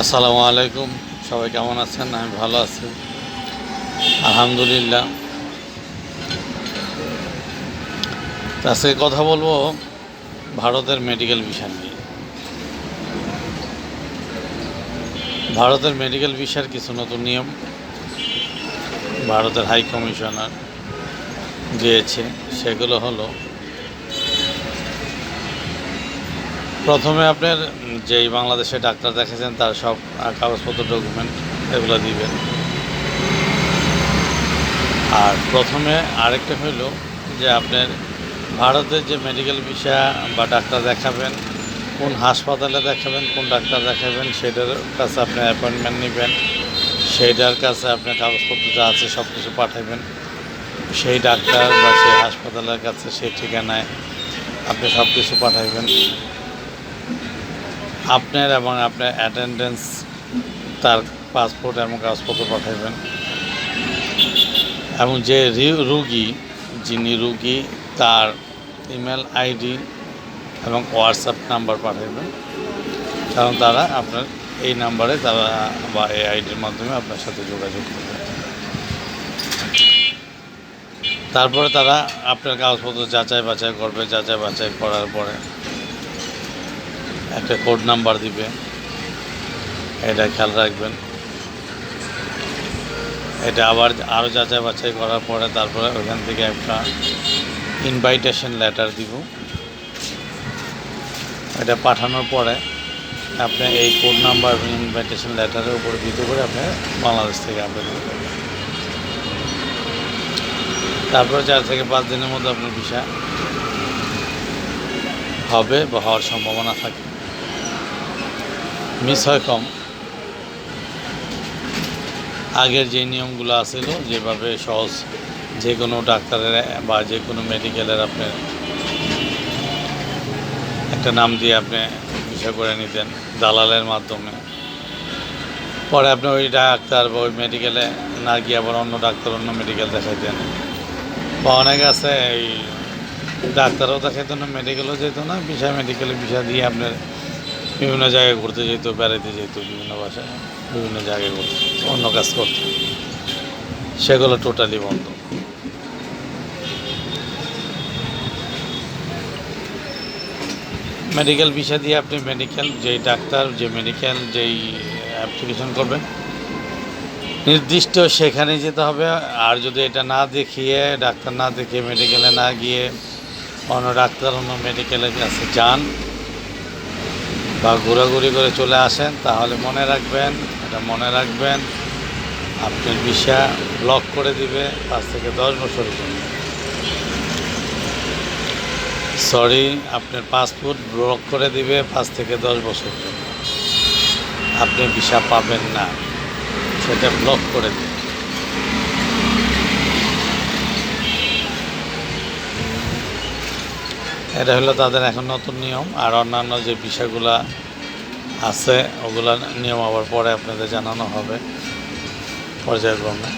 আসসালামু আলাইকুম। সবাই কেমন আছেন? আমি ভালো আছি। আলহামদুলিল্লাহ। আজকে কথা বলব ভারতের মেডিকেল বিষয় নিয়ে। ভারতের মেডিকেল বিষয়ের কিছু নতুন নিয়ম। ভারতের হাই কমিশনার দিয়েছে সেগুলো হলো প্রথমে আপনার যেই বাংলাদেশে ডাক্তার দেখেছেন তার সব কাগজপত্র ডকুমেন্ট এগুলো দিবেন। আর প্রথমে আরেকটা হলো যে আপনার ভারতের যে মেডিকেল বিষয় বা ডাক্তার দেখাবেন, কোন হাসপাতালে দেখাবেন, কোন ডাক্তার দেখাবেন, সেটার কাছে আপনি অ্যাপয়েন্টমেন্ট নেবেন। সেইটার কাছে আপনার কাগজপত্র যা আছে সব কিছু পাঠাবেন। সেই ডাক্তার বা সেই হাসপাতালের কাছে সেই ঠিকানায় আপনি সব কিছু পাঠাবেন আপনার এবং আপনার অ্যাটেন্ডেন্স তার পাসপোর্ট এবং কাগজপত্র পাঠাবেন এবং যে রুগী, যিনি রুগী, তার ইমেল আইডি এবং হোয়াটসঅ্যাপ নাম্বার পাঠাবেন কারণ তারা আপনার, এই নাম্বারে তারা বা এই আইডির মাধ্যমে আপনার সাথে যোগাযোগ করবে। তারপরে তারা আপনার কাগজপত্র যাচাই বাছাই করবে। যাচাই বাছাই করার পরে একটা কোড নাম্বার দিবে। এটা খেয়াল রাখবেন। এটা আবার আরও যাচাই বাছাই করার পরে তারপরে ওইখান থেকে একটা ইনভাইটেশন লেটার দিব। এটা পাঠানোর পরে আপনি এই কোড নাম্বার এবং ইনভাইটেশন লেটারের উপর ভিত্তি করে আপনি বাংলাদেশ থেকে আবেদন করবেন তারপরে চার থেকে পাঁচ দিনের মধ্যে আপনার ভিসা হবে বা হওয়ার সম্ভাবনা থাকে। মিস হয় কম। আগের যে নিয়মগুলো আছিল, যেভাবে সহজ যে কোনো ডাক্তারের বা যে কোনো মেডিকেলের আপনি একটা নাম দিয়ে আপনি বিষয় করে নিতেন দালালের মাধ্যমে। পরে আপনি ওই ডাক্তার বা ওই মেডিকেলে না গিয়ে আবার অন্য ডাক্তার, অন্য মেডিকেল দেখাইতেন। বা অনেক আছে, এই ডাক্তারও দেখাইতো না, মেডিকেলও যেত না, বিষয় মেডিকেলে বিষয় দিয়ে আপনার বিভিন্ন জায়গায় ঘুরতে যেত বেড়াতে যেত, বিভিন্ন বাসায়, বিভিন্ন জায়গায় ঘুরতে অন্য কাজ করত সেগুলো টোটালি বন্ধ। মেডিকেল ভিসা দিয়ে আপনি মেডিকেল যেই ডাক্তার, যে মেডিকেল যেই অ্যাপ্লিকেশন করবেন, নির্দিষ্ট সেখানে যেতে হবে। আর যদি এটা না দেখিয়ে, ডাক্তার না দেখিয়ে মেডিকেলে না গিয়ে অন্য ডাক্তার অন্য মেডিকেলের কাছে যান। বা ঘোরাঘুরি করে চলে আসেন, তাহলে মনে রাখবেন, এটা মনে রাখবেন, আপনার ভিসা ব্লক করে দিবে পাঁচ থেকে দশ বছরের জন্য সরি আপনার পাসপোর্ট ব্লক করে দিবে পাঁচ থেকে দশ বছর আপনি ভিসা পাবেন না, সেটা ব্লক করে দিবে। এটা হলো তাদের এখন নতুন নিয়ম, আর অন্যান্য যে বিষয়গুলা আছে, ওগুলা নিয়ম আবার পরে আপনাদের জানানো হবে পর্যায়ক্রমে।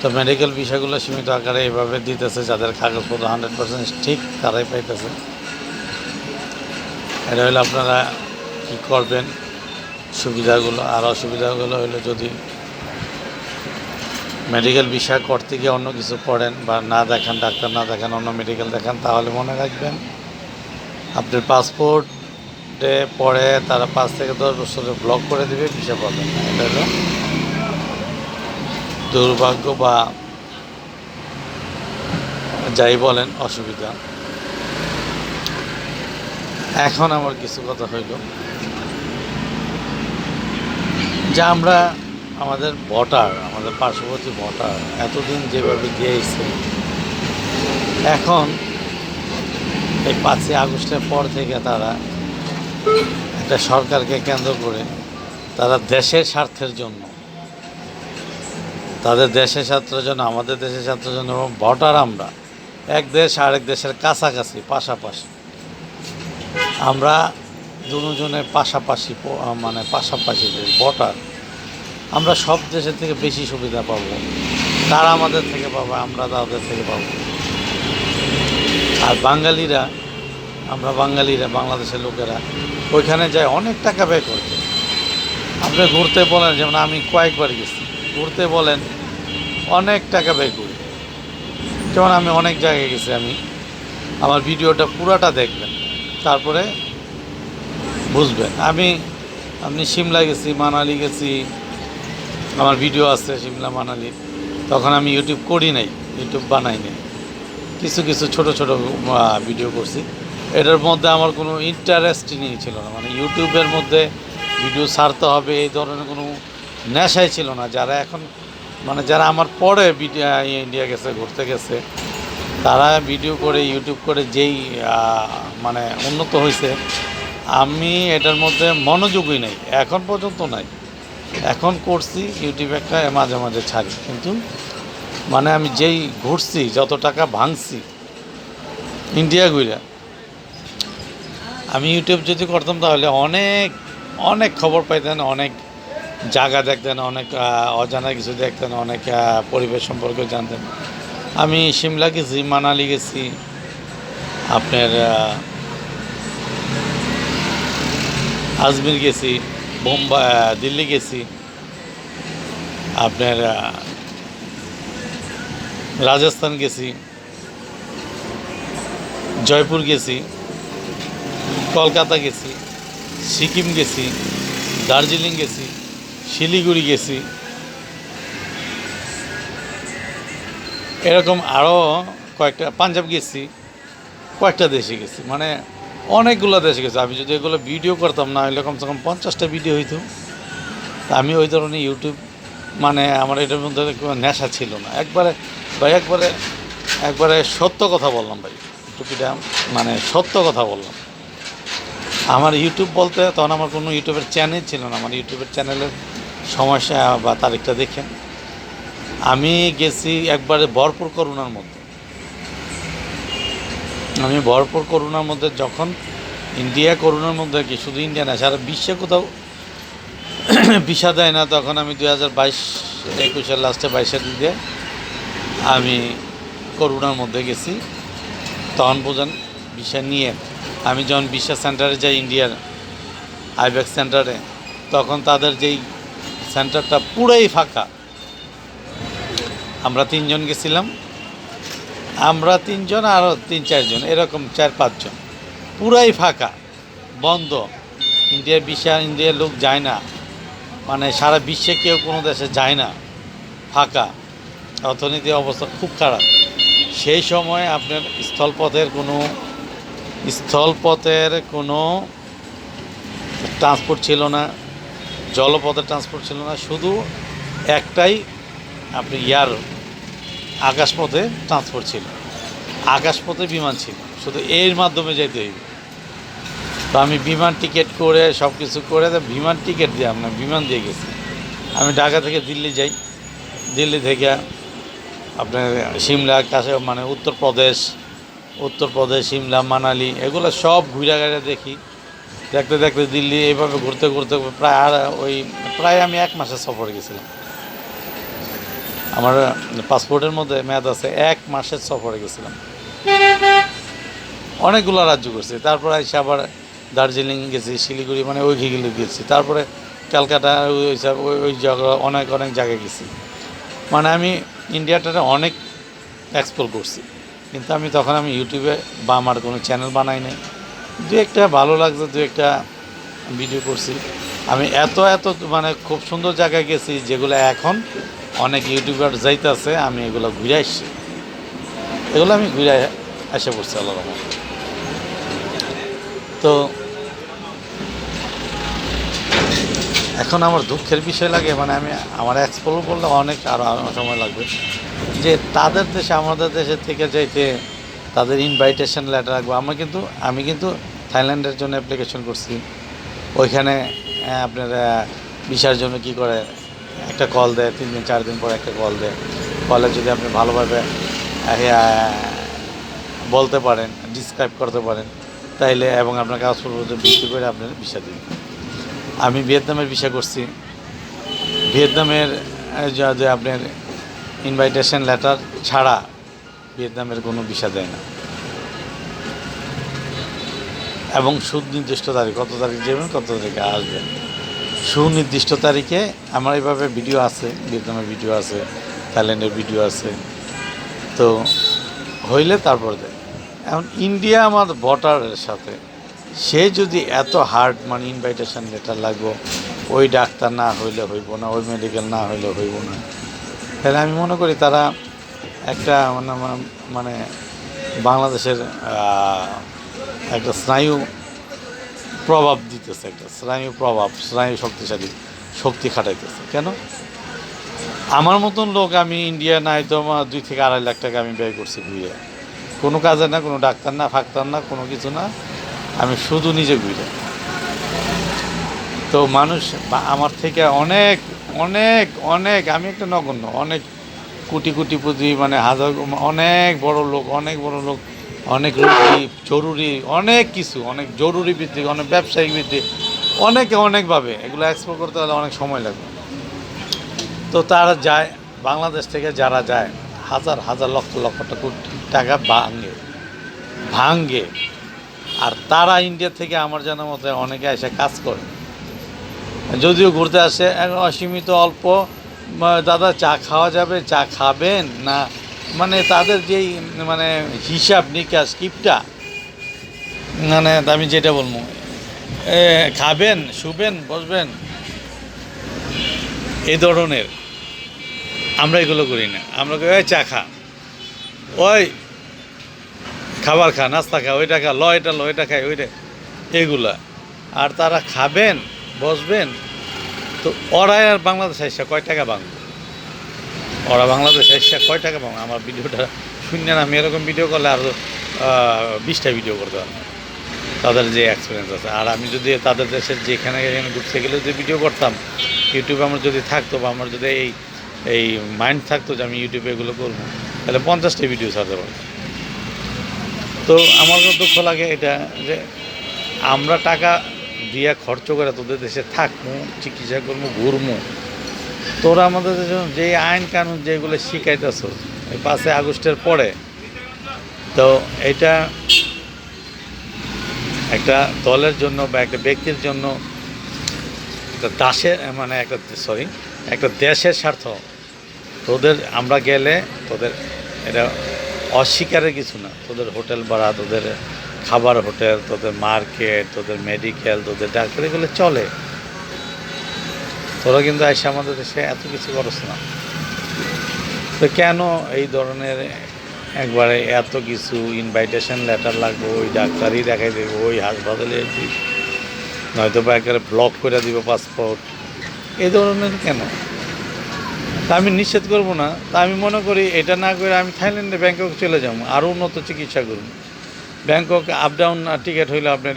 তো মেডিকেল বিষয়গুলো সীমিত আকারে এইভাবে দিতেছে, যাদের কাগজপত্র হান্ড্রেড পার্সেন্ট ঠিক, তারাই পাইতেছে। এটা হলো আপনারা কী করবেন, সুবিধাগুলো, আর অসুবিধাগুলো হলো যদি মেডিকেল বিষয় করতে গিয়ে অন্য কিছু করেন বা না দেখান, ডাক্তার না দেখান, অন্য মেডিকেল দেখান, তাহলে মনে রাখবেন আপনার পাসপোর্টে পরে তারা পাঁচ থেকে দশ বছরে ব্লক করে দেবে বিষয় পাবেন না। এটা হলো দুর্ভাগ্য বা যাই বলেন অসুবিধা। এখন আমার কিছু কথা হইল। যা আমরা আমাদের ভোটার আমাদের পার্শ্ববর্তী ভোটার এতদিন যেভাবে দিয়েছে এখন এই পাঁচই আগস্টের পর থেকে তারা একটা সরকারকে কেন্দ্র করে তারা দেশের স্বার্থের জন্য, তাদের দেশের স্বার্থের জন্য, আমাদের দেশের স্বার্থের জন্য এবং ভোটার আমরা, এক দেশ আরেক দেশের কাছাকাছি, পাশাপাশি। আমরা দুজনের পাশাপাশি মানে পাশাপাশি যে ভোটার আমরা সব দেশের থেকে বেশি সুবিধা পাব। তারা আমাদের থেকে পাবে, আমরা তাদের থেকে পাব। আর বাঙালিরা, আমরা বাঙালিরা, বাংলাদেশের লোকেরা, ওইখানে যায় অনেক টাকা ব্যয় করতে আপনি ঘুরতে বলেন, যেমন আমি কয়েকবার গেছি, ঘুরতে বলেন, অনেক টাকা ব্যয় করি। যেমন আমি অনেক জায়গায় গেছি আমি, আমার ভিডিওটা পুরাটা দেখবেন, তারপরে বুঝবেন। আমি আপনি সিমলা গেছি, মানালি গেছি আমার ভিডিও আছে সিমলা মানালির তখন আমি ইউটিউব করি নাই ইউটিউব বানাই নাই। কিছু কিছু ছোট ছোট ভিডিও করছি। এটার মধ্যে আমার কোনো ইন্টারেস্টই ছিল না। মানে ইউটিউবের মধ্যে ভিডিও ছাড়তে হবে, এই ধরনের কোনো নেশাই ছিল না। যারা এখন মানে যারা আমার পরে ইন্ডিয়া গেছে, ঘুরতে গেছে, তারা ভিডিও করে ইউটিউব করে যেই মানে উন্নত হয়েছে, আমি এটার মধ্যে মনোযোগই নেই। এখন পর্যন্ত নাই। এখন করছি ইউটিউব একটা মাঝে মাঝে ছাড়ি। কিন্তু মানে আমি যেই ঘুরছি, যত টাকা ভাঙছি ইন্ডিয়া ঘুরে, আমি ইউটিউব যদি করতাম তাহলে অনেক অনেক খবর পাইতেন, অনেক জায়গা দেখতেন, অনেক অজানা কিছু দেখতেন, অনেক পরিবেশ সম্পর্কে জানতেন। আমি সিমলা গেছি, মানালি গেছি, আপনার আজমির গেছি বোম্বাই দিল্লি গেছি। আপনার রাজস্থান গেছি। জয়পুর গেছি। কলকাতা গেছি। সিকিম গেছি। দার্জিলিং গেছি। শিলিগুড়ি গেছি। এরকম আরও কয়েকটা, পাঞ্জাব গেছি। কয়েকটা দেশে গেছি। মানে অনেকগুলো দেশে গেছে। আমি যদি এগুলো ভিডিও করতাম, না হলে কমসে কম পঞ্চাশটা ভিডিও হইতো। তা আমি ওই ধরনের ইউটিউব মানে আমার এটার মধ্যে কোনো নেশা ছিল না। একবারে, ভাই, একবারে একবারে সত্য কথা বললাম, ভাই। টুপিটা মানে সত্য কথা বললাম। আমার ইউটিউব বলতে তখন আমার কোনো ইউটিউবের চ্যানেল ছিল না। আমার ইউটিউবের চ্যানেলের সমস্যা বা তারিখটা দেখেন। আমি গেছি একবারে ভরপুর করোনার মধ্যে। আমি ভরপুর করোনার মধ্যে যখন ইন্ডিয়া করোনার মধ্যে কি, শুধু ইন্ডিয়া না, সারা বিশ্বে কোথাও ভিসা দেয় না, তখন আমি দুই হাজার বাইশ, একুশের লাস্টে বাইশের দিকে আমি করোনার মধ্যে গেছি। তখন বোঝেন ভিসা নিয়ে আমি যখন ভিসা সেন্টারে যাই, ইন্ডিয়ার আইব্যাক সেন্টারে তখন তাদের যেই সেন্টারটা পুরাই ফাঁকা। আমরা তিনজন গেছিলাম। আমরা তিনজন আরও তিন চারজন, এরকম চার পাঁচজন। পুরাই ফাঁকা, বন্ধ। ইন্ডিয়ার ভিসা ইন্ডিয়ার লোক যায় না। মানে সারা বিশ্বে কেউ কোনো দেশে যায় না। ফাঁকা। অর্থনীতির অবস্থা খুব খারাপ। সেই সময় আপনার স্থলপথের কোনো স্থলপথের কোনো ট্রান্সপোর্ট ছিল না, জলপথের ট্রান্সপোর্ট ছিল না। শুধু একটাই আপনি ইয়ার আকাশপথে ট্রান্সপোর্ট ছিল। আকাশপথে বিমান ছিল। শুধু এর মাধ্যমে যেতে হইবে। তো আমি বিমান টিকিট করে সব কিছু করে বিমান টিকিট দিয়ে আপনার বিমান দিয়ে গেছি। আমি ঢাকা থেকে দিল্লি যাই। দিল্লি থেকে আপনার সিমলা, কাছে মানে উত্তরপ্রদেশ উত্তরপ্রদেশ, সিমলা, মানালি, এগুলো সব ঘুরে ঘুরে দেখি। দেখতে দেখতে দিল্লি এইভাবে ঘুরতে ঘুরতে প্রায় আর ওই, প্রায় আমি এক মাসের সফরে গেছিলাম। আমার পাসপোর্টের মধ্যে মেয়াদ আছে, এক মাসের সফরে গেছিলাম। অনেকগুলো রাজ্য করছি তারপরে এসে আবার দার্জিলিং গেছি, শিলিগুড়ি মানে ওই ঘিগুলো গেছি। তারপরে ক্যালকাটা, ওই ওই ওই জায়গা অনেক অনেক জায়গায় গেছি। মানে আমি ইন্ডিয়াটাতে অনেক এক্সপ্লোর করছি। কিন্তু আমি তখন আমি ইউটিউবে বা আমার কোনো চ্যানেল বানাই নাই। দু একটা ভালো লাগছে, দু একটা ভিডিও করছি। আমি এত এত মানে খুব সুন্দর জায়গায় গেছি, যেগুলো এখন অনেক ইউটিউবার যাইতেছে, আমি এগুলো ঘুরে আসছি। এগুলো আমি ঘুরে এসে পড়ছি আল্লাহ রহমান তো এখন আমার দুঃখের বিষয় লাগে মানে আমি আমার এক্সপ্লোর করলে অনেক আরও সময় লাগবে। যে তাদের দেশে, আমাদের দেশে থেকে যাইতে তাদের ইনভাইটেশন লেটার রাখব আমি কিন্তু আমি কিন্তু থাইল্যান্ডের জন্য অ্যাপ্লিকেশন করছি। ওইখানে আপনার ভিসার জন্য কি করে একটা কল দেয় তিন দিন চার দিন পর একটা কল দেয়। কলে যদি আপনি ভালোভাবে বলতে পারেন ডিসক্রাইব করতে পারেন, তাইলে এবং আপনার কাগজপত্র বিক্রি করে আপনার ভিসা দিন। আমি ভিয়েতনামের ভিসা করছি। ভিয়েতনামের যা- আপনার ইনভাইটেশন লেটার ছাড়া ভিয়েতনামের কোনো ভিসা দেয় না। এবং সুদ নির্দিষ্ট তারিখ, কত তারিখ যাবেন কত তারিখে আসবেন সুনির্দিষ্ট তারিখে আমার এইভাবে ভিডিও আছে, ভিয়েতনামের ভিডিও আছে, থাইল্যান্ডের ভিডিও আছে। তো হইলে তারপর দেয়। এখন ইন্ডিয়া আমার ভোটারের সাথে। সে যদি এত হার্ড মানে ইনভাইটেশন লেটার লাগবো, ওই ডাক্তার না হইলে হইব না, ওই মেডিকেল না হইলে হইব না। তাহলে আমি মনে করি তারা একটা মানে মানে বাংলাদেশের একটা স্নায়ু প্রভাব দিতেছে একটা, স্নায়ু প্রভাব, স্নায়ু শক্তিশালী, শক্তি খাটাইতেছে। কেন? আমার মতন লোক আমি ইন্ডিয়া নাই তো আমার দুই থেকে আড়াই লাখ টাকা আমি ব্যয় করছি ঘুরে কোনো কাজে না, কোনো ডাক্তার না, ফাক্তার না, কোনো কিছু না, আমি শুধু নিজে ঘুরে তো মানুষ আমার থেকে অনেক অনেক অনেক, আমি একটা নগণ্য, অনেক কোটি কোটি প্রতি মানে হাজার, অনেক বড় লোক, অনেক বড় লোক অনেক রোগী জরুরি, অনেক কিছু, অনেক জরুরি ভিত্তিক, অনেক ব্যবসায়িক ভিত্তিক, অনেকে অনেকভাবে এগুলো এক্সপোর্ট করতে হলে অনেক সময় লাগবে। তো তারা যায়, বাংলাদেশ থেকে যারা যায়, হাজার হাজার লক্ষ লক্ষ টাকা ভাঙে ভাঙ্গে আর তারা ইন্ডিয়া থেকে আমার জানার মতো অনেকে এসে কাজ করে। যদিও ঘুরতে আসে অসীমিত অল্প দাদা চা খাওয়া যাবে, চা খাবেন না মানে তাদের যেই মানে হিসাব নিকাশ কিপটা মানে আমি যেটা বলব খাবেন, শুবেন, বসবেন, এই ধরনের। আমরা এগুলো করি না। আমরা ওই চা খা। ওই, খাবার খা, নাস্তা খা, ওইটা খা, ল, এটা ল এটা খাই, ওইটা, এগুলা। আর তারা খাবেন, বসবেন, তো ওরাই আর বাংলাদেশ এসে কয় টাকা বাংলো ওরা বাংলাদেশ এসে কয় টাকা বাংলো আমার ভিডিওটা শূন্য না, আমি এরকম ভিডিও করলে আরও বিশটা ভিডিও করতে পারব। তাদের যে এক্সপিরিয়েন্স আছে। আর আমি যদি তাদের দেশের যেখানে যেখানে ঘুরতে গেলে যদি ভিডিও করতাম ইউটিউবে আমার যদি থাকতো বা আমার যদি এই এই মাইন্ড থাকতো যে আমি ইউটিউবে এগুলো করব, তাহলে পঞ্চাশটা ভিডিও ছাড়তে পারতাম। তো আমার দুঃখ লাগে এটা যে আমরা টাকা দিয়ে খরচ করে তোদের দেশে থাকব চিকিৎসা করব ঘুরবো তোরা আমাদের যে আইন কানুন যেগুলো শিখাইতেছ, এই পাঁচই আগস্টের পরে, তো এটা একটা দলের জন্য বা একটা ব্যক্তির জন্য একটা দাসের মানে একটা সরি একটা দেশের স্বার্থ। তোদের, আমরা গেলে তোদের এটা অস্বীকারের কিছু না। তোদের হোটেল ভাড়া, তোদের খাবার হোটেল, তোদের মার্কেট, তোদের মেডিকেল, তোদের ডাক্তার, এগুলো চলে। তোরা কিন্তু এসে আমাদের দেশে এত কিছু করছ না। তো কেন এই ধরনের একবারে এত কিছু ইনভাইটেশন লেটার লাগবে, ওই ডাক্তারই দেখাই দেবে, ওই হাসপাতালে নয়তো বা একেবারে ব্লক করে দিব পাসপোর্ট এই ধরনের কেন? তা আমি নিষেধ করব না। তা আমি মনে করি এটা না করে আমি থাইল্যান্ডে ব্যাংকক চলে যাব আরও উন্নত চিকিৎসা করব। ব্যাংকক আপ ডাউন টিকিট হইলে আপনার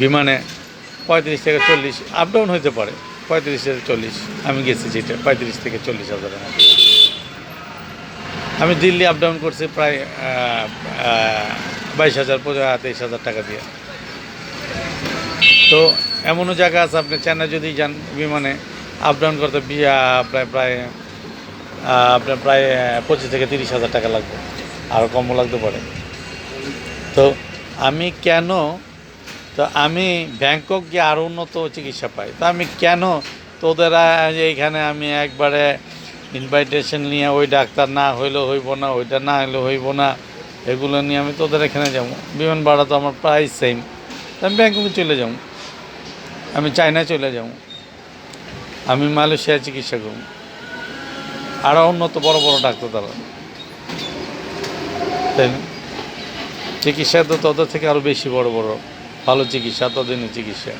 বিমানে পঁয়ত্রিশ থেকে চল্লিশ আপ ডাউন হইতে পারে। পঁয়ত্রিশ থেকে চল্লিশ, আমি গেছি যেটা, পঁয়ত্রিশ থেকে চল্লিশ মধ্যে আমি দিল্লি আপ ডাউন করছি প্রায় বাইশ হাজার তেইশ হাজার টাকা দিয়ে। তো এমনও জায়গা আছে, আপনি চেন্নাই যদি যান বিমানে আপ ডাউন করতে প্রায় প্রায় আপনার প্রায় পঁচিশ থেকে তিরিশ হাজার টাকা লাগবে। আরও কমও লাগতে পারে। তো আমি কেন তো আমি ব্যাংকক গিয়ে আরও উন্নত চিকিৎসা পাই। তো আমি কেন তোদের এইখানে আমি একবারে ইনভাইটেশন নিয়ে ওই ডাক্তার না হইলেও হইব না, ওইটা না হইলে হইব না, এগুলো নিয়ে আমি তোদের এখানে যাব। বিমান ভাড়া তো আমার প্রায় সেম আমি ব্যাংককে চলে যাব। আমি চায়না চলে যাব। আমি মালয়েশিয়া চিকিৎসা করব। আরও উন্নত বড় বড় ডাক্তার তারা। তাই চিকিৎসা তো তোদের থেকে আরও বেশি বড় বড়। ভালো চিকিৎসা তদিনের চিকিৎসা।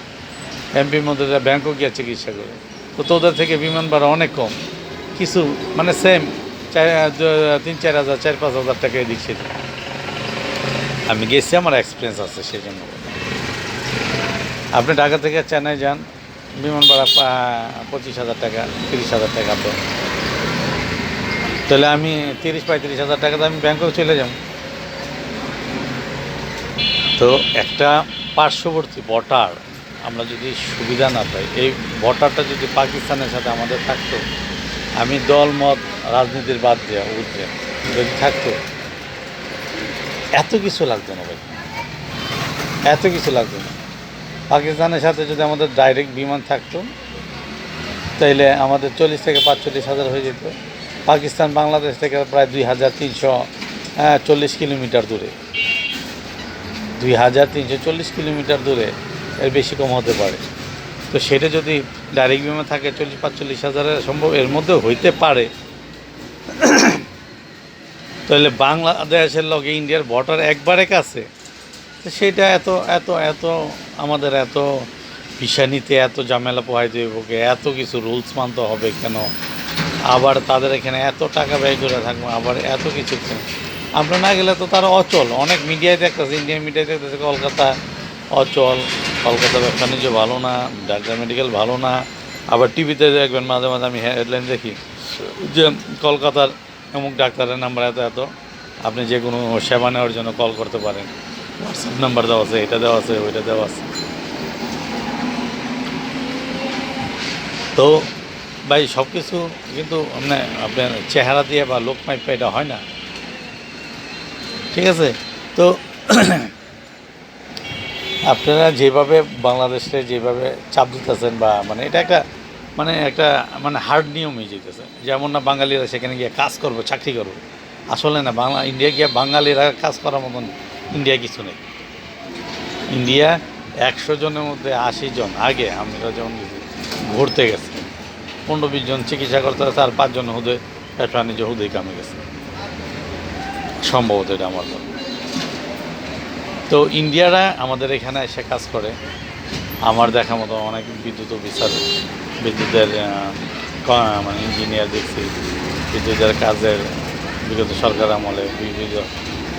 এমপির মধ্যে ব্যাংকক গিয়ে চিকিৎসা করে। তো তোদের থেকে বিমান ভাড়া অনেক কম। কিছু মানে সেম তিন, চার হাজার, চার, পাঁচ হাজার টাকা এদিক সেদিক আমি গেছি, আমার এক্সপিরিয়েন্স আছে সেই জন্য আপনি ঢাকা থেকে চেন্নাই যান, বিমান ভাড়া পঁচিশ হাজার টাকা, তিরিশ হাজার টাকা আপনার তাহলে আমি তিরিশ, পঁয়ত্রিশ হাজার টাকাতে আমি ব্যাংকক চলে যাব। তো একটা পার্শ্ববর্তী বর্ডার আমরা যদি সুবিধা না পাই, এই বর্ডারটা যদি পাকিস্তানের সাথে আমাদের থাকতো, আমি দল, মত, রাজনীতির বাদ দেওয়া উঠে যদি থাকতো, এত কিছু লাগতো না ভাই। এত কিছু লাগতো না। পাকিস্তানের সাথে যদি আমাদের ডাইরেক্ট বিমান থাকতো, তাইলে আমাদের চল্লিশ থেকে পাঁচচল্লিশ হাজার হয়ে যেত। পাকিস্তান, বাংলাদেশ থেকে প্রায় দুই হাজার তিনশো চল্লিশ কিলোমিটার দূরে। দুই হাজার তিনশো চল্লিশ কিলোমিটার দূরে এর বেশি কম হতে পারে তো সেটা যদি ডাইরেক্ট বিমান থাকে চল্লিশ পাঁচচল্লিশ হাজারের সম্ভব, এর মধ্যে হইতে পারে তাহলে বাংলাদেশের লগে ইন্ডিয়ার বর্ডার একবারে কাছে, তো সেটা এত এত এত আমাদের এত ভিসা নিতে এত ঝামেলা পোহাইতে হইব এত কিছু রুলস মানতে হবে কেন আবার তাদের এখানে এত টাকা ব্যয় করে থাকব, আবার এত কিছু? আমরা না গেলে তো তারা অচল। অনেক মিডিয়ায় দেখতেছে ইন্ডিয়ান মিডিয়ায় দেখতেছে কলকাতা অচল, কলকাতা ব্যবসা ভালো না ডাক্তার মেডিকেল ভালো না। আবার টিভিতে দেখবেন মাঝে মাঝে আমি হেডলাইন দেখি যে কলকাতার অমুক ডাক্তারের নাম্বার এত এত, আপনি যে কোনো সেবা নেওয়ার জন্য কল করতে পারেন। হোয়াটসঅ্যাপ নাম্বার দেওয়া আছে, এটা দেওয়া আছে, ওইটা দেওয়া আছে। তো ভাই সব কিছু কিন্তু মানে আপনার চেহারা দিয়ে বা লোক মাইপা এটা হয় না। ঠিক আছে? তো আপনারা যেভাবে বাংলাদেশে যেভাবে চাপ দিতেছেন বা মানে এটা একটা মানে একটা মানে হার্ড নিয়মই যেতেছে। যেমন না বাঙালিরা সেখানে গিয়ে কাজ করবে, চাকরি করবে। আসলে না, বাংলা ইন্ডিয়া গিয়ে বাঙালিরা কাজ করার মতন ইন্ডিয়া কিছু নেই। ইন্ডিয়া একশো জনের মধ্যে আশি জন, আগে আমরা যেমন ঘুরতে গেছি। পনেরো বিশ জন চিকিৎসা করতে আর পাঁচজন হুদে ব্যবসা বাণিজ্য হুদেই কামে গেছে। সম্ভবত এটা আমার মনে তো ইন্ডিয়ারা আমাদের এখানে এসে কাজ করে। আমার দেখা মতো অনেক বিদ্যুৎ অফিসার, বিদ্যুতের মানে ইঞ্জিনিয়ার দেখছি। বিদ্যুতের কাজের বিগত সরকার আমলে বিভিন্ন,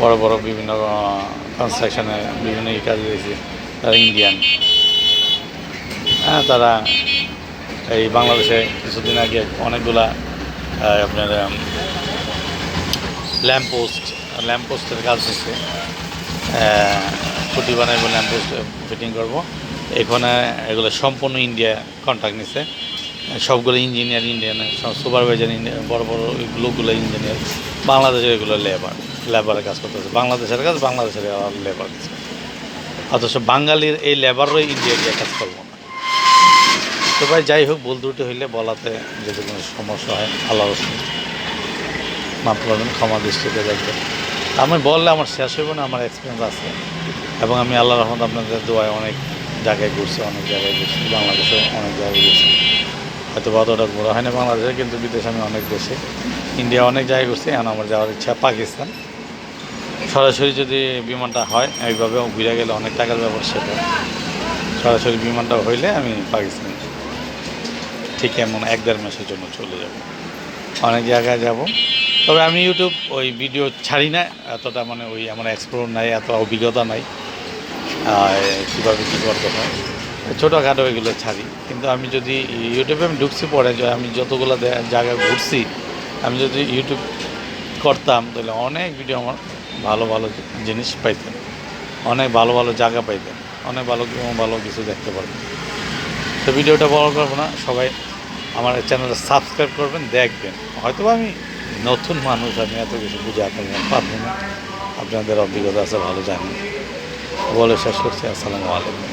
বড় বড় বিভিন্ন কনস্ট্রাকশনে বিভিন্ন এই কাজ দেখছি। তারা ইন্ডিয়ান হ্যাঁ তারা এই বাংলাদেশে কিছুদিন আগে অনেকগুলা আপনার ল্যাম্প পোস্ট ল্যাম্প পোস্টের কাজ হচ্ছে খুঁটি বানাইব ল্যাম্প পোস্ট ফিটিং করব। এখানে এগুলো সম্পূর্ণ ইন্ডিয়া কন্ট্রাক্ট নিছে। সবগুলো ইঞ্জিনিয়ার ইন্ডিয়ান সুপারভাইজার ইন্ডিয়া বড় বড় লোকগুলো ইঞ্জিনিয়ার বাংলাদেশের এগুলো লেবার লেবারের কাজ করতেছে। বাংলাদেশের কাজ, বাংলাদেশের লেবার অথচ বাঙালির এই লেবারও ইন্ডিয়া গিয়ে কাজ করব না। তো ভাই, যাই হোক, ভুল ত্রুটি হইলে বলাতে যদি কোনো সমস্যা হয়, আল্লাহ রসুন মাফ করবেন, ক্ষমা দৃষ্টিতে দেখবেন। আমি বললে আমার শেষ হইব না, আমার এক্সপিরিয়েন্স আছে। এবং আমি আল্লাহ রহমত আপনাদের দোয়ায় অনেক জায়গায় ঘুরছি, অনেক জায়গায় ঘুরছি বাংলাদেশে অনেক জায়গায় ঘুরছি। হয়তো অতটা ঘোরা হয় না বাংলাদেশে, কিন্তু বিদেশে আমি অনেক দেশে ইন্ডিয়া অনেক জায়গায় ঘুরছি, এখন আমার যাওয়ার ইচ্ছা পাকিস্তান। সরাসরি যদি বিমানটা হয়, এইভাবে ঘুরে গেলে অনেক টাকার ব্যাপার সেটা। সরাসরি বিমানটা হইলে আমি পাকিস্তান ঠিক এমন এক দেড় মাসের জন্য চলে যাব। অনেক জায়গায় যাব। তবে আমি ইউটিউব ওই ভিডিও ছাড়ি না, এতটা মানে ওই আমার এক্সপ্লোর নাই, এত অভিজ্ঞতা নাই কীভাবে কী করতে হয়। ছোটোখাটো এগুলো ছাড়ি। কিন্তু আমি যদি ইউটিউবে আমি ঢুকছি পরে আমি যতগুলো জায়গায় ঘুরছি, আমি যদি ইউটিউব করতাম, তাহলে অনেক ভিডিও আমার ভালো ভালো জিনিস পাইতেন। অনেক ভালো ভালো জায়গা পাইতেন। অনেক ভালো ভালো কিছু দেখতে পারবেন তো ভিডিওটা বড় করব না, সবাই আমার চ্যানেলটা সাবস্ক্রাইব করবেন, দেখবেন। হয়তো আমি নতুন মানুষ, আমি এত কিছু বুঝাতে পারব না। আপনাদের অভিজ্ঞতা আছে, ভালো জানি। বলে শেষ করছি, আসসালামু আলাইকুম।